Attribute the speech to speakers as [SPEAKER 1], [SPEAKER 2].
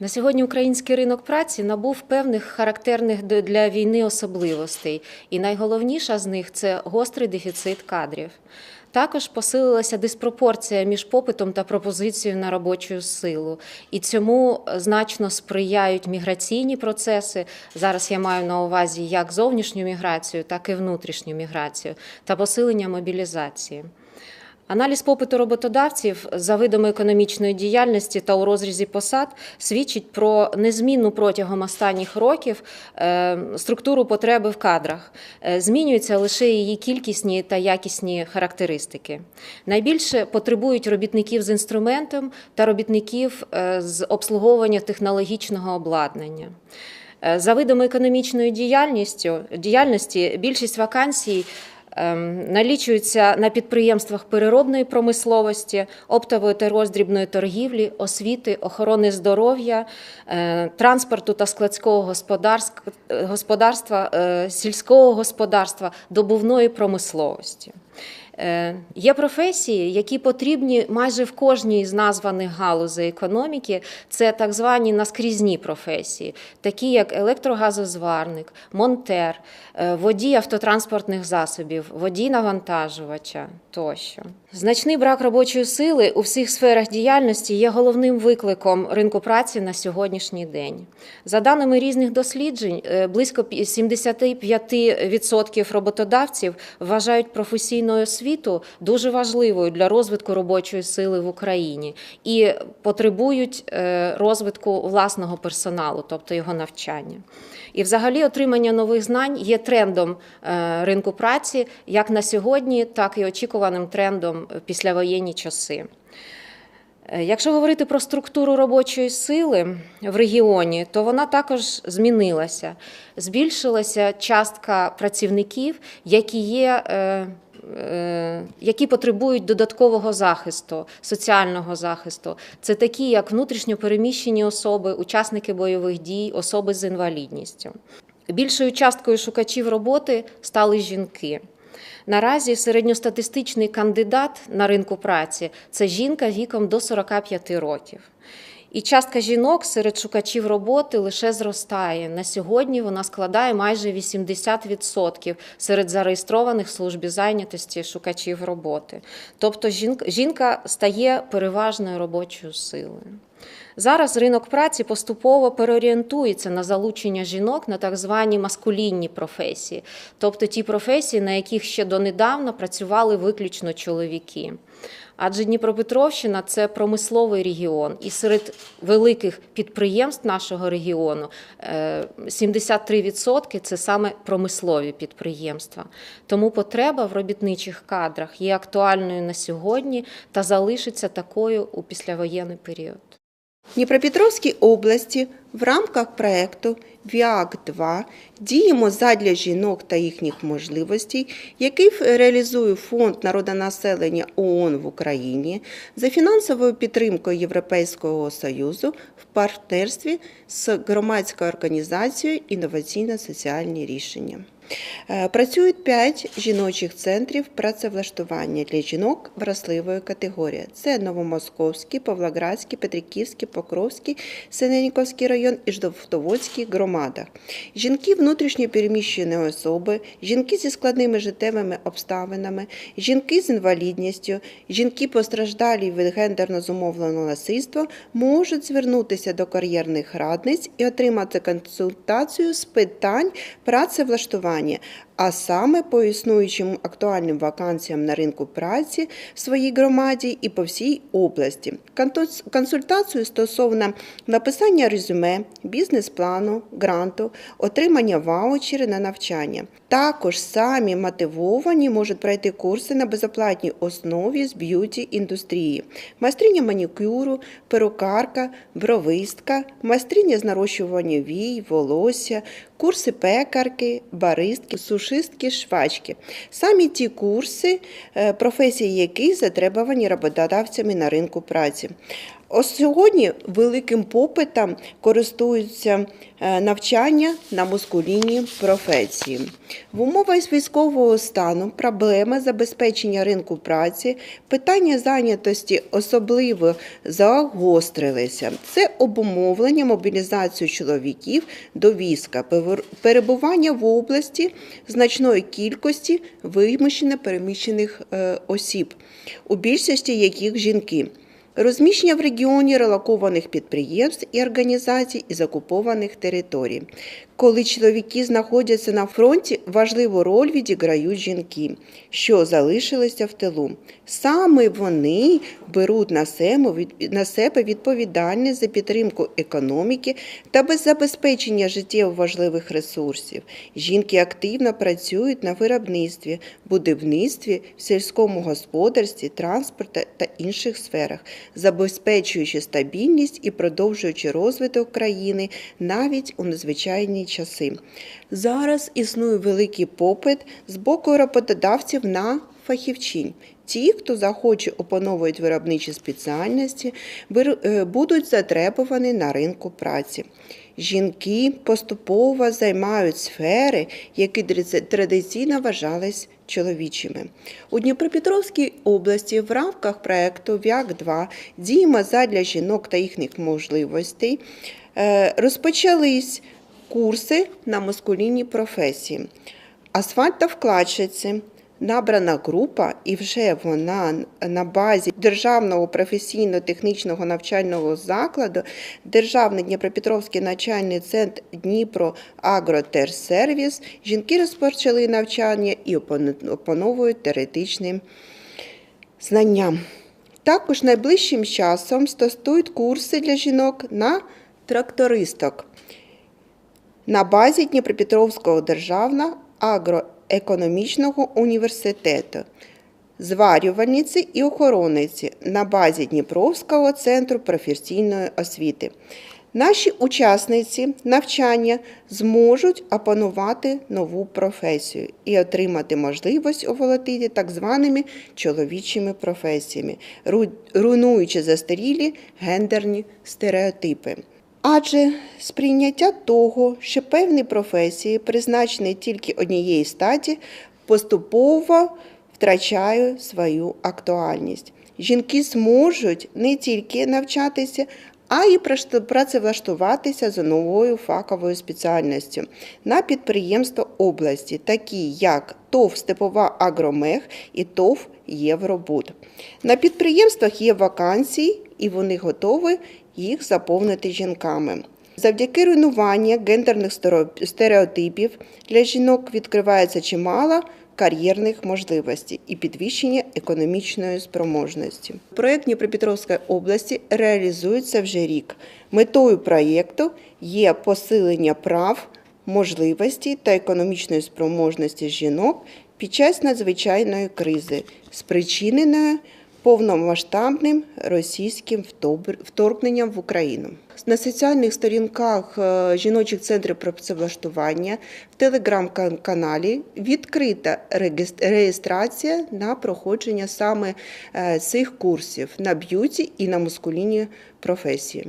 [SPEAKER 1] На сьогодні український ринок праці набув певних характерних для війни особливостей, і найголовніша з них це гострий дефіцит кадрів. Також посилилася диспропорція між попитом та пропозицією на робочу силу, і цьому значно сприяють міграційні процеси. Зараз я маю на увазі як зовнішню міграцію, так і внутрішню міграцію та посилення мобілізації. Аналіз попиту роботодавців за видами економічної діяльності та у розрізі посад свідчить про незмінну протягом останніх років е, структуру потреби в кадрах. Е, Змінюються лише її кількісні та якісні характеристики. Найбільше потребують робітників з інструментом та робітників е, з обслуговування технологічного обладнання. За видами економічної діяльності більшість вакансій налічуються на підприємствах переробної промисловості, оптової та роздрібної торгівлі, освіти, охорони здоров'я, е, транспорту та складського е, господарства, е, сільського господарства, добувної промисловості. Е, Є професії, які потрібні майже в кожній з названих галузей економіки. Це так звані наскрізні професії, такі як електрогазозварник, монтер, е, водій автотранспортних засобів, водій навантажувача тощо. Значний брак робочої сили у всіх сферах діяльності є головним викликом ринку праці на сьогоднішній день. За даними різних досліджень, е, близько пі- 75% роботодавців вважають професійну освіту дуже важливою для розвитку робочої сили в Україні і потребують е, розвитку власного персоналу, тобто його навчання. І, взагалі, отримання нових знань є трендом е, ринку праці як на сьогодні, так і очікуваним трендом післявоєнні часи. Е, Якщо говорити про структуру робочої сили в регіоні, то вона також змінилася. Збільшилася частка працівників, які є. е, е, Які потребують додаткового захисту, соціального захисту, це такі, як внутрішньо переміщені особи, учасники бойових дій, особи з інвалідністю. Більшою часткою шукачів роботи стали жінки. Наразі середньостатистичний кандидат на ринку праці це жінка віком до 45 років. І частка жінок серед шукачів роботи лише зростає. На сьогодні вона складає майже 80% серед зареєстрованих в службі зайнятості шукачів роботи. Тобто жінка, стає переважною робочою силою. Зараз ринок праці поступово переорієнтується на залучення жінок на так звані маскулінні професії, тобто ті професії, на яких ще донедавна працювали виключно чоловіки. Адже Дніпропетровщина це промисловий регіон, і серед великих підприємств нашого регіону е, 73% це саме промислові підприємства. Тому потреба в робітничих кадрах є актуальною на сьогодні та залишиться такою у післявоєнний період.
[SPEAKER 2] Дніпропетровській області в рамках проекту ВІАК-2 діємо задля жінок та їхніх можливостей, який реалізує Фонд народонаселення ООН в Україні за фінансовою підтримкою Європейського Союзу в партнерстві з громадською організацією Інноваційно-соціальні рішення. Е, Працюють 5 жіночих центрів працевлаштування для жінок вразливої категорії. Це Новомосковський, Павлоградський, Петриківський, Покровський, Синельниковський район і Жовтоводський громадах. Жінки внутрішньо переміщені особи, жінки зі складними життєвими обставинами, жінки з інвалідністю, жінки постраждалі від гендерно зумовленого насильства можуть звернутися до кар'єрних радниць і отримати консультацію з питань працевлаштування, питання а саме по існуючим актуальним вакансіям на ринку праці в своїй громаді і по всій області. Консультацію стосовно написання резюме, бізнес-плану, гранту, отримання ваучерів на навчання. Також самі мотивовані можуть пройти курси на безоплатній основі з б'юті індустрії, майстриня манікюру, перукарка, бровистка, майстриня з нарощування вій, волосся, курси пекарки, баристки, сушистки, швачки. Самі ті курси, е, професії яких затребувані роботодавцями на ринку праці. Ось сьогодні великим попитом користуються е, навчання на мускулінні професії. В умовах військового стану проблема забезпечення ринку праці, питання зайнятості особливо загострилися. Це обумовлення мобілізацію чоловіків до війська, перебування в області значної кількості вимушено переміщених е, осіб, у більшості яких жінки. Розміщення в регіоні релокованих підприємств і організацій із окупованих територій. Коли чоловіки знаходяться на фронті, важливу роль відіграють жінки, що залишилися в тилу. Саме вони беруть на себе, відповідальність за підтримку економіки та без забезпечення життєво важливих ресурсів. Жінки активно працюють на виробництві, будівництві, в сільському господарстві, транспорті та інших сферах, забезпечуючи стабільність і продовжуючи розвиток країни навіть у надзвичайні часи. Зараз існує великий попит з боку роботодавців на фахівчинь. Ті, хто захоче опановують виробничі спеціальності, е, будуть затребувані на ринку праці. Жінки поступово займають сфери, які традиційно вважались чоловічими. У Дніпропетровській області в рамках проекту ВІАК-2 діємо задля жінок та їхніх можливостей е, розпочались курси на маскулінні професії. Асфальтовкладчиці набрана група, і вже вона на базі Державного професійно-технічного навчального закладу, Державний Дніпропетровський навчальний центр Дніпро Агротерсервіс. Жінки розпочали навчання і опановують теоретичні знання. Також найближчим часом стартують курси для жінок на трактористок на базі Дніпропетровського державного агроекономічного університету, зварювальниці і охоронниці на базі Дніпровського центру професійної освіти. Наші учасниці навчання зможуть опанувати нову професію і отримати можливість оволодіти так званими чоловічими професіями, руйнуючи застарілі гендерні стереотипи. Адже сприйняття того, що певні професії, призначені тільки однієї статі, поступово втрачає свою актуальність. Жінки зможуть не тільки навчатися, а й працевлаштуватися за новою фаховою спеціальністю на підприємства області, такі як ТОВ Степова Агромех і ТОВ Євробуд. На підприємствах є вакансії, і вони готові їх заповнити жінками. Завдяки руйнуванню гендерних стереотипів для жінок відкривається чимало кар'єрних можливостей і підвищення економічної спроможності. Проєкт Дніпропетровської області реалізується вже рік. Метою проєкту є посилення прав, можливостей та економічної спроможності жінок під час надзвичайної кризи, спричиненої повномасштабним російським вторгненням в Україну. На соціальних сторінках е, жіночих центрів працевлаштування в телеграм-каналі відкрита реєстрація на проходження саме е, цих курсів на б'юті і на мускулінні професії.